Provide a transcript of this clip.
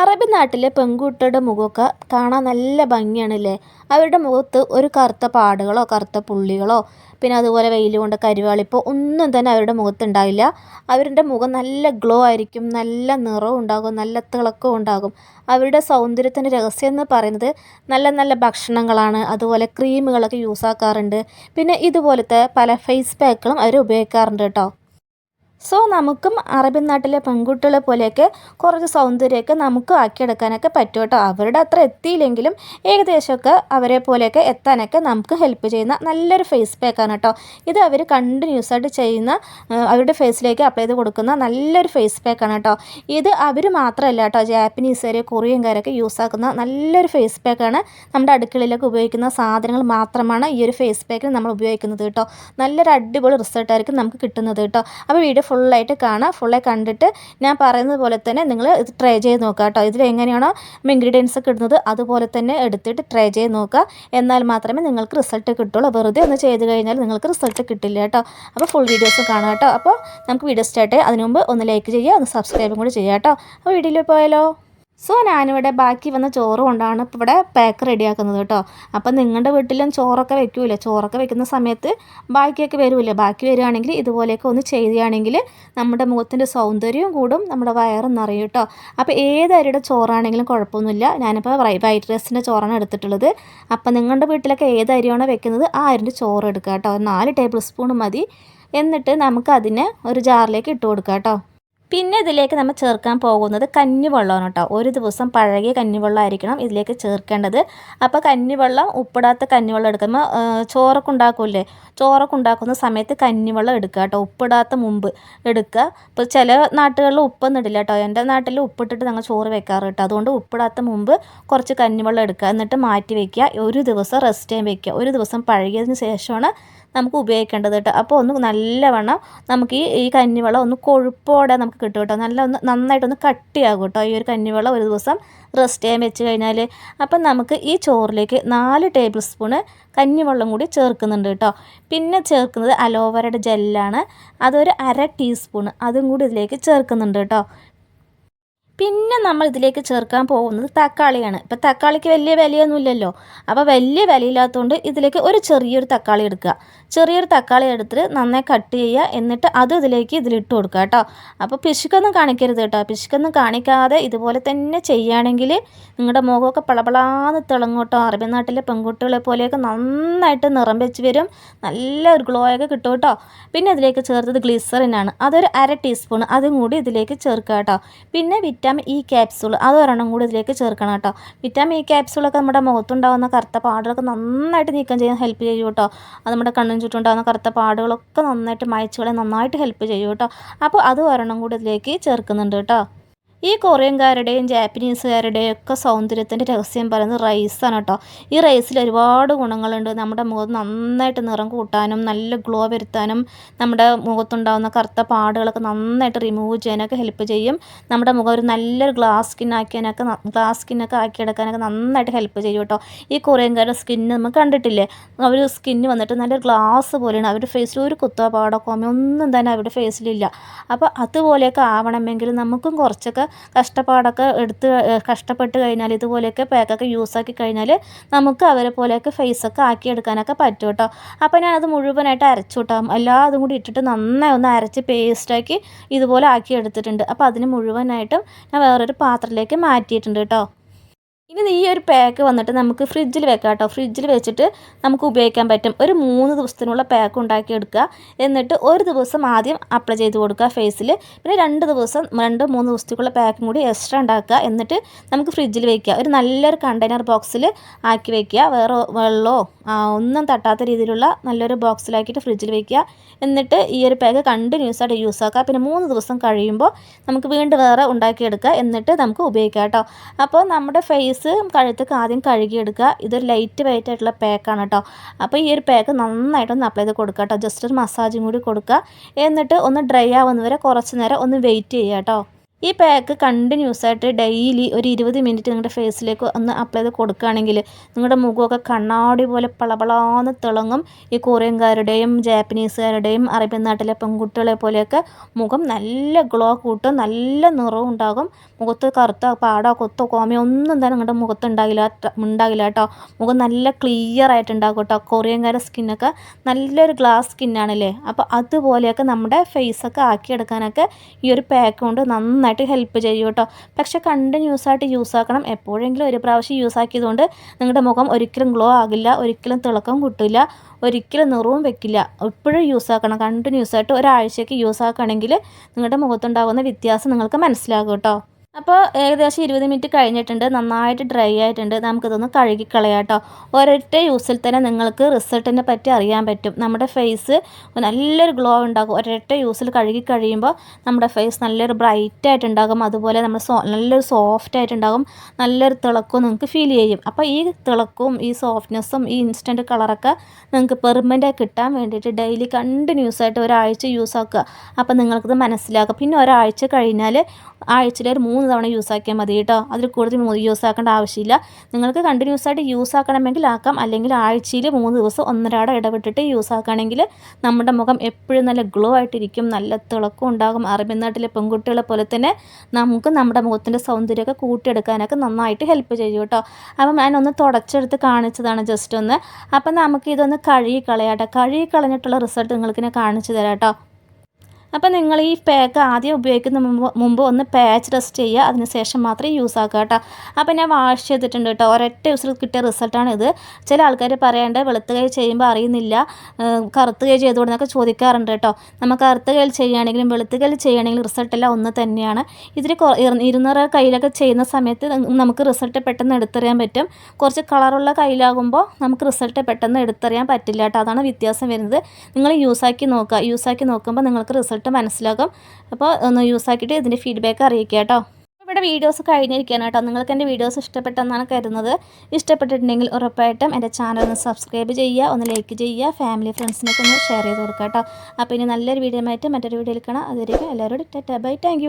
അറബി നാട്ടിലെ പെൺകുട്ടിയുടെ മുഖമൊക്കെ കാണാൻ നല്ല ഭംഗിയാണ് അല്ലേ അവരുടെ മുഖത്ത് ഒരു കറുത്ത പാടുകളോ കറുത്ത പുള്ളികളോ പിന്നെ അതുപോലെ വെയിൽ കൊണ്ട് ഒന്നും തന്നെ അവരുടെ മുഖത്ത് ഉണ്ടാവില്ല. അവരുടെ മുഖം നല്ല ഗ്ലോ ആയിരിക്കും നല്ല നിറവും ഉണ്ടാകും നല്ല തിളക്കവും ഉണ്ടാകും. അവരുടെ സൗന്ദര്യത്തിന്റെ രഹസ്യം എന്ന് പറയുന്നത് നല്ല നല്ല ഭക്ഷണങ്ങളാണ് അതുപോലെ ക്രീമുകളൊക്കെ യൂസ് ആക്കാറുണ്ട്. പിന്നെ ഇതുപോലത്തെ പല ഫേസ് പാക്കുകളും അവർ ഉപയോഗിക്കാറുണ്ട് കേട്ടോ. സോ നമുക്കും അറബി നാട്ടിലെ പെൺകുട്ടികളെ പോലെയൊക്കെ കുറച്ച് സൗന്ദര്യമൊക്കെ നമുക്കും ആക്കിയെടുക്കാനൊക്കെ പറ്റും കേട്ടോ. അവരുടെ അത്ര എത്തിയില്ലെങ്കിലും ഏകദേശമൊക്കെ അവരെ പോലെയൊക്കെ എത്താനൊക്കെ നമുക്ക് ഹെൽപ്പ് ചെയ്യുന്ന നല്ലൊരു ഫേസ് പാക്കാണ് കേട്ടോ. ഇത് അവർ കണ്ടിന്യൂസ് ആയിട്ട് ചെയ്യുന്ന അവരുടെ ഫേസിലേക്ക് അപ്ലൈ ചെയ്ത് കൊടുക്കുന്ന നല്ലൊരു ഫേസ് പാക്കാണ് കേട്ടോ. ഇത് അവർ മാത്രമല്ല കേട്ടോ ജാപ്പനീസുകാർ കൊറിയൻകാരൊക്കെ യൂസ് ആക്കുന്ന നല്ലൊരു ഫേസ് പാക്കാണ് നമ്മുടെ അടുക്കളയിലൊക്കെ ഉപയോഗിക്കുന്ന സാധനങ്ങൾ മാത്രമാണ് ഈ ഒരു ഫേസ് പാക്കിന് നമ്മൾ ഉപയോഗിക്കുന്നത് കേട്ടോ. നല്ലൊരു അടിപൊളി റിസൾട്ടായിരിക്കും നമുക്ക് കിട്ടുന്നത് കേട്ടോ. അപ്പോൾ വീഡിയോ ഫുള്ളായിട്ട് കാണാം. ഫുള്ളായി കണ്ടിട്ട് ഞാൻ പറയുന്നത് പോലെ തന്നെ നിങ്ങൾ ഇത് ട്രൈ ചെയ്ത് നോക്കുക കേട്ടോ. ഇതിൽ എങ്ങനെയാണോ ഇൻഗ്രീഡിയൻസ് ഒക്കെ ഇടുന്നത് അതുപോലെ തന്നെ എടുത്തിട്ട് ട്രൈ ചെയ്ത് നോക്കുക. എന്നാൽ മാത്രമേ നിങ്ങൾക്ക് റിസൾട്ട് കിട്ടുള്ളൂ. വെറുതെ ഒന്ന് ചെയ്ത് കഴിഞ്ഞാൽ നിങ്ങൾക്ക് റിസൾട്ട് കിട്ടില്ല കേട്ടോ. അപ്പോൾ ഫുൾ വീഡിയോസ് കാണാം കേട്ടോ. അപ്പോൾ നമുക്ക് വീഡിയോ സ്റ്റാർട്ട് അതിനുമുമ്പ് ഒന്ന് ലൈക്ക് ചെയ്യുക ഒന്ന് സബ്സ്ക്രൈബും കൂടി ചെയ്യുക കേട്ടോ. അപ്പോൾ വീഡിയോയിൽ പോയാലോ? സോ ഞാനിവിടെ ബാക്കി വന്ന ചോറ് കൊണ്ടാണ് ഇപ്പോൾ ഇവിടെ പാക്ക് റെഡിയാക്കുന്നത് കേട്ടോ. അപ്പം നിങ്ങളുടെ വീട്ടിലും ചോറൊക്കെ വെക്കൂലേ? ചോറൊക്കെ വെക്കുന്ന സമയത്ത് ബാക്കിയൊക്കെ വരുമല്ലോ ബാക്കി വരികയാണെങ്കിൽ ഇതുപോലെയൊക്കെ ഒന്ന് ചെയ്യുകയാണെങ്കിൽ നമ്മുടെ മുഖത്തിന്റെ സൗന്ദര്യവും കൂടും നമ്മുടെ വയറും നിറയും കേട്ടോ. അപ്പോൾ ഏത് അരിയുടെ ചോറാണെങ്കിലും കുഴപ്പമൊന്നുമില്ല. ഞാനിപ്പോൾ വൈറ്റ് റൈസിന്റെ ചോറാണ് എടുത്തിട്ടുള്ളത്. അപ്പം നിങ്ങളുടെ വീട്ടിലൊക്കെ ഏത് അരിയാണോ വെക്കുന്നത് ആ അരിന്റെ ചോറ് എടുക്കുക കേട്ടോ. നാല് ടേബിൾ സ്പൂൺ മതി. എന്നിട്ട് നമുക്ക് അതിനെ ഒരു ജാറിലേക്ക് ഇട്ട് കൊടുക്കാം കേട്ടോ. പിന്നെ ഇതിലേക്ക് നമ്മൾ ചേർക്കാൻ പോകുന്നത് കഞ്ഞിവെള്ളമാണ് കേട്ടോ. ഒരു ദിവസം പഴകിയ കഞ്ഞിവെള്ളം ആയിരിക്കണം ഇതിലേക്ക് ചേർക്കേണ്ടത്. അപ്പോൾ കഞ്ഞിവെള്ളം ഉപ്പിടാത്ത കഞ്ഞിവെള്ളം എടുക്കുമ്പോൾ ചോറൊക്കെ ഉണ്ടാക്കൂലേ ചോറൊക്കെ ഉണ്ടാക്കുന്ന സമയത്ത് കഞ്ഞിവെള്ളം എടുക്കുക കേട്ടോ. ഉപ്പിടാത്ത മുമ്പ് എടുക്കുക. ഇപ്പോൾ ചില നാട്ടുകളിൽ ഉപ്പൊന്നും ഇടില്ല കേട്ടോ. എന്റെ നാട്ടിൽ ഉപ്പിട്ടിട്ട് ഞങ്ങൾ ചോറ് വെക്കാറ് കേട്ടോ. അതുകൊണ്ട് ഉപ്പിടാത്ത മുമ്പ് കുറച്ച് കഞ്ഞിവെള്ളം എടുക്കുക. എന്നിട്ട് മാറ്റി വയ്ക്കുക ഒരു ദിവസം റെസ്റ്റ് ചെയ്യാൻ വയ്ക്കുക ഒരു ദിവസം പഴകിയതിന് ശേഷമാണ് നമുക്ക് ഉപയോഗിക്കേണ്ടത് കേട്ടോ. അപ്പോൾ ഒന്ന് നല്ലവണ്ണം നമുക്ക് ഈ ഈ കഞ്ഞിവെള്ളം ഒന്ന് കൊഴുപ്പോടെ നമുക്ക് കിട്ടും കേട്ടോ. നല്ല ഒന്ന് നന്നായിട്ടൊന്ന് കട്ടിയാകും കേട്ടോ. ഈ ഒരു കഞ്ഞിവെള്ളം ഒരു ദിവസം റെസ്റ്റ് ചെയ്യാൻ വെച്ച് കഴിഞ്ഞാൽ. അപ്പം നമുക്ക് ഈ ചോറിലേക്ക് നാല് ടേബിൾ സ്പൂണ് കഞ്ഞിവെള്ളം കൂടി ചേർക്കുന്നുണ്ട് കേട്ടോ. പിന്നെ ചേർക്കുന്നത് അലോവരയുടെ ജെല്ലാണ്. അതൊരു അര ടീസ്പൂണ്. അതും കൂടി ഇതിലേക്ക് ചേർക്കുന്നുണ്ട് കേട്ടോ. പിന്നെ നമ്മൾ ഇതിലേക്ക് ചേർക്കാൻ പോകുന്നത് തക്കാളിയാണ്. ഇപ്പം തക്കാളിക്ക് വലിയ വിലയൊന്നുമില്ലല്ലോ. അപ്പോൾ വലിയ വിലയില്ലാത്തതുകൊണ്ട് ഇതിലേക്ക് ഒരു ചെറിയൊരു തക്കാളി എടുക്കുക. ചെറിയൊരു തക്കാളി എടുത്തിട്ട് നന്നായി കട്ട് ചെയ്യുക. എന്നിട്ട് അത് ഇതിലേക്ക് ഇതിലിട്ട് കൊടുക്കുക കേട്ടോ. അപ്പോൾ പിശുക്കൊന്നും കാണിക്കരുത് കേട്ടോ. പിശുക്കൊന്നും കാണിക്കാതെ ഇതുപോലെ തന്നെ ചെയ്യുകയാണെങ്കിൽ നിങ്ങളുടെ മുഖമൊക്കെ പളപളാന്ന് തിളങ്ങും കേട്ടോ. അറബി നാട്ടിലെ പെൺകുട്ടികളെ പോലെയൊക്കെ നന്നായിട്ട് നിറം വെച്ച് വരും. നല്ല ഒരു ഗ്ലോ ഒക്കെ കിട്ടും കേട്ടോ. പിന്നെ ഇതിലേക്ക് ചേർത്തത് ഗ്ലിസറിനാണ് അതൊരു അര ടീസ്പൂൺ അതും കൂടി ഇതിലേക്ക് ചേർക്കുക കേട്ടോ. പിന്നെ വിറ്റാമിൻ വിറ്റാമിൻ ഇ ക്യാപ്സൂൾ അത് ഒരെണ്ണം കൂടി ഇതിലേക്ക് ചേർക്കണം കേട്ടോ. വിറ്റാമിൻ ഇ ക്യാപ്സൂളൊക്കെ നമ്മുടെ മുഖത്തുണ്ടാകുന്ന കറുത്ത പാടുകളൊക്കെ നന്നായിട്ട് നീക്കം ചെയ്യാൻ ഹെൽപ്പ് ചെയ്യും കേട്ടോ. അത് നമ്മുടെ കണ്ണിന് ചുറ്റുണ്ടാകുന്ന കറുത്ത പാടുകളൊക്കെ നന്നായിട്ട് മായച്ചുകളെ നന്നായിട്ട് ഹെൽപ്പ് ചെയ്യും കേട്ടോ. അപ്പോൾ അത് ഒരെണ്ണം കൂടി ഇതിലേക്ക് ചേർക്കുന്നുണ്ട് കേട്ടോ. ഈ കൊറിയൻകാരുടെയും ജാപ്പനീസുകാരുടെയും ഒക്കെ സൗന്ദര്യത്തിന്റെ രഹസ്യം പറയുന്നത് റൈസാണ് കേട്ടോ. ഈ റൈസിൽ ഒരുപാട് ഗുണങ്ങളുണ്ട്. നമ്മുടെ മുഖത്ത് നന്നായിട്ട് നിറം കൂട്ടാനും നല്ല ഗ്ലോ വരുത്താനും നമ്മുടെ മുഖത്തുണ്ടാകുന്ന കറുത്ത പാടുകളൊക്കെ നന്നായിട്ട് റിമൂവ് ചെയ്യാനൊക്കെ ഹെൽപ്പ് ചെയ്യും. നമ്മുടെ മുഖം ഒരു നല്ലൊരു ഗ്ലാസ് സ്കിൻ ആക്കിയാനൊക്കെ ഗ്ലാസ് സ്കിന്നൊക്കെ ആക്കിയെടുക്കാനൊക്കെ നന്നായിട്ട് ഹെൽപ്പ് ചെയ്യും കേട്ടോ. ഈ കൊറിയൻകാരുടെ സ്കിന്ന് നമ്മൾ കണ്ടിട്ടില്ലേ? അവർ സ്കിന്ന് വന്നിട്ട് നല്ലൊരു ഗ്ലാസ് പോലെയാണ്. അവരുടെ ഫേസിൽ ഒരു കുത്തോ പാടോ കോമയോ ഒന്നും തന്നെ അവരുടെ ഫേസിലില്ല അപ്പോൾ അതുപോലെയൊക്കെ ആവണമെങ്കിൽ നമുക്കും കുറച്ചൊക്കെ കഷ്ടപ്പാടൊക്കെ എടുത്ത് കഷ്ടപ്പെട്ട് കഴിഞ്ഞാൽ ഇതുപോലെയൊക്കെ പാക്കൊക്കെ യൂസ് ആക്കി കഴിഞ്ഞാൽ നമുക്ക് അവരെ പോലെയൊക്കെ ഫേസൊക്കെ ആക്കിയെടുക്കാനൊക്കെ പറ്റും കേട്ടോ. അപ്പോൾ ഞാനത് മുഴുവനായിട്ട് അരച്ചു കേട്ടോ. എല്ലാതും കൂടി ഇട്ടിട്ട് നന്നായി ഒന്ന് അരച്ച് പേസ്റ്റാക്കി ഇതുപോലെ ആക്കി എടുത്തിട്ടുണ്ട് അപ്പോൾ അതിന് മുഴുവനായിട്ടും ഞാൻ വേറൊരു പാത്രത്തിലേക്ക് മാറ്റിയിട്ടുണ്ട് കേട്ടോ. ഇനി ഈ ഒരു പാക്ക് വന്നിട്ട് നമുക്ക് ഫ്രിഡ്ജിൽ വെക്കാം കേട്ടോ ഫ്രിഡ്ജിൽ വെച്ചിട്ട് നമുക്ക് ഉപയോഗിക്കാൻ പറ്റും. ഒരു മൂന്ന് ദിവസത്തിനുള്ള പാക്ക് ഉണ്ടാക്കി എടുക്കുക. എന്നിട്ട് ഒരു ദിവസം ആദ്യം അപ്ലൈ ചെയ്ത് കൊടുക്കുക ഫേസിൽ പിന്നെ രണ്ട് ദിവസം രണ്ട് മൂന്ന് ദിവസത്തേക്കുള്ള പാക്കും കൂടി എക്സ്ട്രാ ഉണ്ടാക്കുക. എന്നിട്ട് നമുക്ക് ഫ്രിഡ്ജിൽ വയ്ക്കുക ഒരു നല്ലൊരു കണ്ടെയ്നർ ബോക്സിൽ ആക്കി വയ്ക്കുക വേറെ വെള്ളമോ ഒന്നും തട്ടാത്ത രീതിയിലുള്ള നല്ലൊരു ബോക്സിലാക്കിയിട്ട് ഫ്രിഡ്ജിൽ വയ്ക്കുക എന്നിട്ട് ഈ ഒരു പാക്ക് കണ്ടിന്യൂസ് ആയിട്ട് യൂസ് ആക്കുക. പിന്നെ മൂന്ന് ദിവസം കഴിയുമ്പോൾ നമുക്ക് വീണ്ടും വേറെ ഉണ്ടാക്കിയെടുക്കുക എന്നിട്ട് നമുക്ക് ഉപയോഗിക്കാം കേട്ടോ അപ്പോൾ നമ്മുടെ ഫേസ് ഫേസ് കഴുത്തൊക്കെ ആദ്യം കഴുകിയെടുക്കുക. ഇതൊരു ലൈറ്റ് വെയിറ്റ് ആയിട്ടുള്ള പാക്കാണ് കേട്ടോ അപ്പോൾ ഈ ഒരു പാക്ക് നന്നായിട്ടൊന്ന് അപ്ലൈ ചെയ്ത് കൊടുക്കുക കേട്ടോ ജസ്റ്റ് ഒരു മസാജും കൂടി കൊടുക്കുക. എന്നിട്ട് ഒന്ന് ഡ്രൈ ആവുന്നവരെ കുറച്ച് നേരം ഒന്ന് വെയിറ്റ് ചെയ്യുക കേട്ടോ ഈ പാക്ക് കണ്ടിന്യൂസ് ആയിട്ട് ഡെയിലി ഒരു ഇരുപത് മിനിറ്റ് നിങ്ങളുടെ ഫേസിലേക്ക് ഒന്ന് അപ്ലൈ ചെയ്ത് കൊടുക്കുകയാണെങ്കിൽ നിങ്ങളുടെ മുഖമൊക്കെ കണ്ണാടി പോലെ പളപളാന്ന് തിളങ്ങും. ഈ കൊറിയൻകാരുടെയും ജാപ്പനീസുകാരുടെയും അറേബ്യൻ നാട്ടിലെ പെൺകുട്ടികളെ പോലെയൊക്കെ മുഖം നല്ല ഗ്ലോ കൂട്ടും നല്ല നിറവും ഉണ്ടാകും. മുഖത്ത് കറുത്ത പാടോ കൊത്തോ കോമയോ ഒന്നും തന്നെ നിങ്ങളുടെ മുഖത്ത് ഉണ്ടാകില്ല ഉണ്ടാകില്ല കേട്ടോ. മുഖം നല്ല ക്ലിയർ ആയിട്ട് ഉണ്ടാകും കേട്ടോ. കൊറിയൻകാരുടെ സ്കിന്നൊക്കെ നല്ലൊരു ഗ്ലാസ് സ്കിന്നാണല്ലേ അപ്പോൾ അതുപോലെയൊക്കെ നമ്മുടെ ഫേസൊക്കെ ആക്കിയെടുക്കാനൊക്കെ ഈ ഒരു പാക്ക് കൊണ്ട് നന്നായിട്ട് ഹെൽപ്പ് ചെയ്യും കേട്ടോ. പക്ഷെ കണ്ടിന്യൂസ് ആയിട്ട് യൂസ് ആക്കണം. എപ്പോഴെങ്കിലും ഒരു പ്രാവശ്യം യൂസ് ആക്കിയതുകൊണ്ട് നിങ്ങളുടെ മുഖം ഒരിക്കലും ഗ്ലോ ആകില്ല ഒരിക്കലും തിളക്കം കിട്ടില്ല ഒരിക്കലും നിറവും വെക്കില്ല. എപ്പോഴും യൂസ് ആക്കണം. കണ്ടിന്യൂസ് ആയിട്ട് ഒരാഴ്ചയ്ക്ക് യൂസ് ആക്കുകയാണെങ്കിൽ നിങ്ങളുടെ മുഖത്തുണ്ടാകുന്ന വ്യത്യാസം നിങ്ങൾക്ക് മനസ്സിലാകും കേട്ടോ. അപ്പോൾ ഏകദേശം ഇരുപത് മിനിറ്റ് കഴിഞ്ഞിട്ടുണ്ട് നന്നായിട്ട് ഡ്രൈ ആയിട്ടുണ്ട്. നമുക്കിതൊന്ന് കഴുകിക്കളയാം കേട്ടോ ഒരൊറ്റ യൂസിൽ തന്നെ നിങ്ങൾക്ക് റിസൾട്ടിനെ പറ്റി അറിയാൻ പറ്റും. നമ്മുടെ ഫേസ് നല്ലൊരു ഗ്ലോ ഉണ്ടാകും ഒരൊറ്റ യൂസിൽ കഴുകി കഴിയുമ്പോൾ നമ്മുടെ ഫേസ് നല്ലൊരു ബ്രൈറ്റ് ആയിട്ടുണ്ടാകും. അതുപോലെ നമ്മൾ സോ നല്ലൊരു സോഫ്റ്റ് ആയിട്ടുണ്ടാകും. നല്ലൊരു തിളക്കവും നിങ്ങൾക്ക് ഫീൽ ചെയ്യും. അപ്പോൾ ഈ തിളക്കവും ഈ സോഫ്റ്റ്നെസ്സും ഈ ഇൻസ്റ്റന്റ് കളറൊക്കെ നിങ്ങൾക്ക് പെർമനന്റായി കിട്ടാൻ വേണ്ടിയിട്ട് ഡെയിലി കണ്ടിന്യൂസ് ആയിട്ട് ഒരാഴ്ച യൂസ് ആക്കുക. അപ്പോൾ നിങ്ങൾക്കത് മനസ്സിലാക്കുക പിന്നെ ഒരാഴ്ച കഴിഞ്ഞാൽ ആഴ്ചയിൽ ഒരു മൂന്ന് തവണ യൂസ് ആക്കിയാൽ മതി കേട്ടോ. അതിൽ കൂടുതൽ യൂസ് ആക്കേണ്ട ആവശ്യമില്ല. നിങ്ങൾക്ക് കണ്ടിന്യൂസ് ആയിട്ട് യൂസ് ആക്കണമെങ്കിൽ ആക്കാം. അല്ലെങ്കിൽ ആഴ്ചയിൽ മൂന്ന് ദിവസം ഒന്നരാടം ഇടവിട്ടിട്ട് യൂസ് ആക്കുകയാണെങ്കിൽ നമ്മുടെ മുഖം എപ്പോഴും നല്ല ഗ്ലോ ആയിട്ടിരിക്കും. നല്ല തിളക്കം ഉണ്ടാകും. അറബി നാട്ടിലെ പെൺകുട്ടികളെ പോലെ തന്നെ നമുക്ക് നമ്മുടെ മുഖത്തിന്റെ സൗന്ദര്യമൊക്കെ കൂട്ടിയെടുക്കാനൊക്കെ നന്നായിട്ട് ഹെൽപ്പ് ചെയ്യും കേട്ടോ. അപ്പം ഒന്ന് തുടച്ചെടുത്ത് കാണിച്ചതാണ് ജസ്റ്റ് ഒന്ന്. അപ്പം നമുക്ക് ഇതൊന്ന് കഴുകി കളയാട്ടോ കഴുകി കളഞ്ഞിട്ടുള്ള റിസൾട്ട് നിങ്ങൾക്കിനെ കാണിച്ചു തരാം കേട്ടോ. അപ്പോൾ നിങ്ങൾ ഈ പാക്ക് ആദ്യം ഉപയോഗിക്കുന്ന മുമ്പ് ഒന്ന് പാച്ച് ടെസ്റ്റ് ചെയ്യുക. അതിന് ശേഷം മാത്രമേ യൂസ് ആക്കുക കേട്ടോ. അപ്പോൾ ഞാൻ വാഷ് ചെയ്തിട്ടുണ്ട് കേട്ടോ. ഒരൊറ്റ യൂസിൽ കിട്ടിയ റിസൾട്ടാണ് ഇത്. ചില ആൾക്കാർ പറയേണ്ട വെളുത്ത കൈ ചെയ്യുമ്പോൾ അറിയുന്നില്ല. കറുത്ത കൈ ചെയ്തുകൊണ്ടെന്നൊക്കെ ചോദിക്കാറുണ്ട് കേട്ടോ. നമുക്ക് കറുത്ത കൈയിൽ ചെയ്യുകയാണെങ്കിലും വെളുത്ത കൈയിൽ ചെയ്യുകയാണെങ്കിലും റിസൾട്ടെല്ലാം ഒന്ന് തന്നെയാണ്. ഇതിൽ ഇരുന്നൂറ് കയ്യിലൊക്കെ ചെയ്യുന്ന സമയത്ത് നമുക്ക് റിസൾട്ട് പെട്ടെന്ന് എടുത്തറിയാൻ പറ്റും. കുറച്ച് കളറുള്ള കയ്യിലാകുമ്പോൾ നമുക്ക് റിസൾട്ട് പെട്ടെന്ന് എടുത്തറിയാൻ പറ്റില്ല കേട്ടോ. അതാണ് വ്യത്യാസം വരുന്നത്. നിങ്ങൾ യൂസാക്കി നോക്കുക. യൂസാക്കി നോക്കുമ്പോൾ നിങ്ങൾക്ക് റിസൾട്ട് റിസൾട്ട് മനസ്സിലാകും അപ്പോൾ ഒന്ന് യൂസ് ആക്കിയിട്ട് ഇതിന്റെ ഫീഡ്ബാക്ക് അറിയിക്കുക കേട്ടോ. ഇവിടെ വീഡിയോസ് കഴിഞ്ഞിരിക്കുകയാണ് കേട്ടോ. നിങ്ങൾക്ക് എന്റെ വീഡിയോസ് ഇഷ്ടപ്പെട്ടെന്നാണ് കരുതുന്നത്. ഇഷ്ടപ്പെട്ടിട്ടുണ്ടെങ്കിൽ ഉറപ്പായിട്ടും എന്റെ ചാനൽ ഒന്ന് സബ്സ്ക്രൈബ് ചെയ്യുക ഒന്ന് ലൈക്ക് ചെയ്യുക ഫാമിലി ഫ്രണ്ട്സിനൊക്കെ ഒന്ന് ഷെയർ ചെയ്ത് കൊടുക്കുക കേട്ടോ. അപ്പോൾ ഇനി നല്ലൊരു വീഡിയോ ആയിട്ട് മറ്റൊരു വീഡിയോയിൽ കാണാം. അതുവരെയും എല്ലാവരോടും ടാറ്റാ ബൈ താങ്ക്